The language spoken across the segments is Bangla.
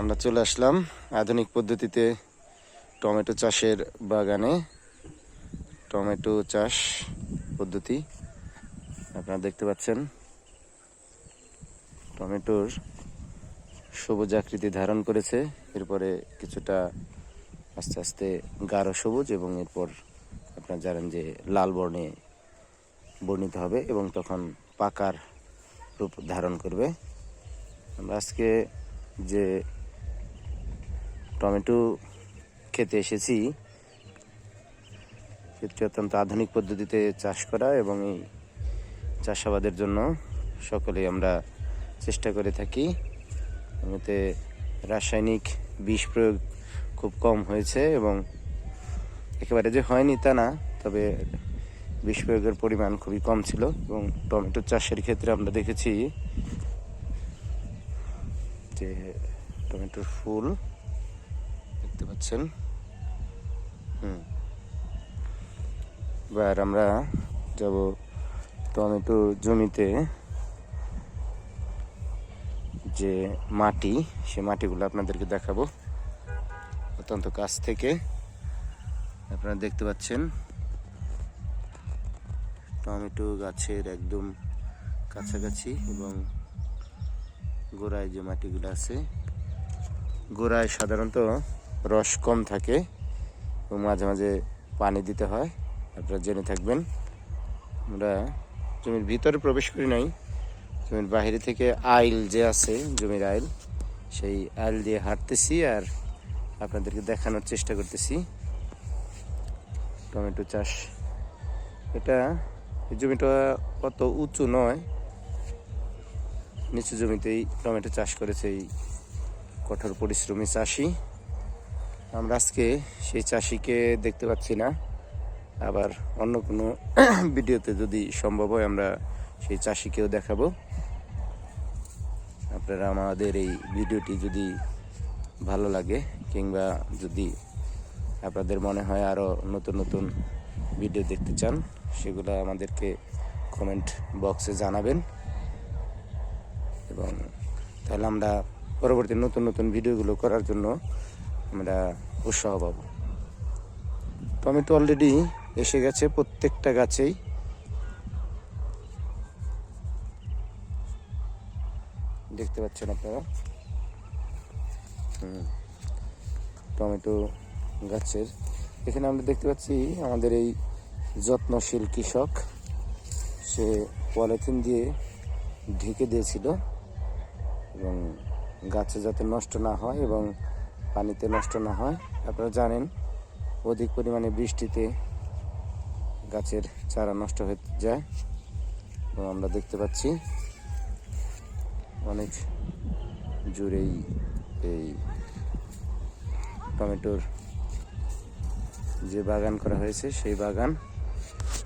আমরা চলে আসলাম আধুনিক পদ্ধতিতে টমেটো চাষের বাগানে। টমেটো চাষ পদ্ধতি, আপনারা দেখতে পাচ্ছেন। টমেটোর সবুজ আকৃতি ধারণ করেছে, এরপরে কিছুটা আস্তে আস্তে গাঢ় সবুজ এবং এরপর আপনারা জানেন যে লাল বর্ণে বর্ণিত হবে এবং তখন পাকার রূপ ধারণ করবে। আমরা আজকে যে টমেটো খেতে এসেছি। সেটি অত্যন্ত আধুনিক পদ্ধতিতে চাষ করা এবং এই চাষাবাদের জন্য সকলেই আমরা চেষ্টা করে থাকি। এতে রাসায়নিক বিষ প্রয়োগ খুব কম হয়েছে এবং একেবারে যে হয়নি তা না, তবে বিষ প্রয়োগের পরিমাণ খুবই কম ছিল এবং টমেটো চাষের ক্ষেত্রে আমরা দেখেছি যে টমেটোর ফুল দেখতে পাচ্ছেন। হুম। এবার আমরা যাব টমেটো জমিতে যে মাটি, সে মাটিগুলো আপনাদেরকে দেখাবো অত্যন্ত কাছ থেকে। আপনারা দেখতে পাচ্ছেন টমেটো গাছের একদম কাছাকাছি এবং গোড়ায় যে মাটিগুলো আছে, গোড়ায় সাধারণত রস কম থাকে এবং মাঝে মাঝে পানি দিতে হয়। আপনারা জেনে থাকবেন। আমরা জমির ভিতরে প্রবেশ করি নাই। জমির বাইরে থেকে আইল যে আছে, জমির আইল, সেই আইল দিয়ে হাঁটতেছি আর আপনাদেরকে দেখানোর চেষ্টা করতেছি। টমেটো চাষ, এটা জমিটা অত উঁচু নয়। নিচু জমিতেই টমেটো চাষ করেছে এই কঠোর পরিশ্রমী চাষি। আমরা আজকে সেই চাষিকে দেখতে পাচ্ছি না। আবার অন্য কোনো ভিডিওতে যদি সম্ভব হয় আমরা সেই চাষিকেও দেখাবো। আপনারা আমাদের এই ভিডিওটি যদি ভালো লাগে কিংবা যদি আপনাদের মনে হয় আরও নতুন নতুন ভিডিও দেখতে চান, সেগুলো আমাদেরকে কমেন্ট বক্সে জানাবেন। এবং তাহলে আমরা পরবর্তী নতুন নতুন ভিডিওগুলো করার জন্য আমরা উৎসাহ পাব। টমেটো অলরেডি এসে গেছে প্রত্যেকটা গাছেই। দেখতে পাচ্ছেন আপনারা? টমেটো গাছের। এখানে আমরা দেখতে পাচ্ছি আমাদের এই যত্নশীল কৃষক, সে পলিথিন দিয়ে ঢেকে দিয়েছিল এবং গাছে যাতে নষ্ট না হয় এবং পানিতে নষ্ট না হয়। আপনারা জানেন, অধিক পরিমাণে বৃষ্টিতে গাছের চারা নষ্ট হয়ে যায়। এবং আমরা দেখতে পাচ্ছি অনেক জুড়েই এই টমেটোর যে বাগান করা হয়েছে, সেই বাগান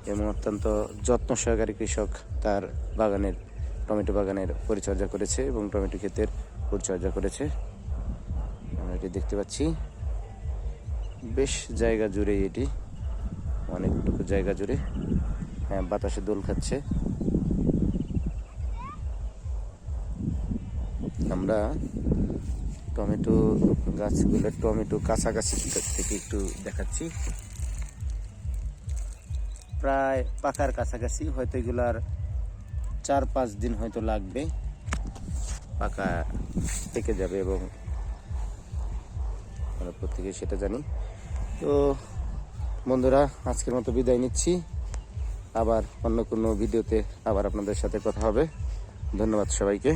এবং অত্যন্ত যত্ন সহকারী কৃষক তার বাগানের, টমেটো বাগানের পরিচর্যা করেছে এবং টমেটো ক্ষেতের পরিচর্যা করেছে। আমরা এটি দেখতে পাচ্ছি। বেশ জায়গা জুড়ে এটি। অনেকটুকু জায়গা জুড়ে হ্যাঁ বাতাসে দোল খাচ্ছে। আমরা টমেটো গাছগুলো টমেটো কাছাকাছি থেকে একটু দেখাচ্ছি। প্রায় পাকার কাছাকাছি, হয়তো এগুলার চার পাঁচ দিন হয়তো লাগবে। পাকা থেকে যাবে এবং আমরা প্রত্যেকে সেটা জানি। তো বন্ধুরা, আজকের মতো বিদায় নিচ্ছি। আবার অন্য কোনো ভিডিওতে আবার আপনাদের সাথে কথা হবে। ধন্যবাদ সবাইকে।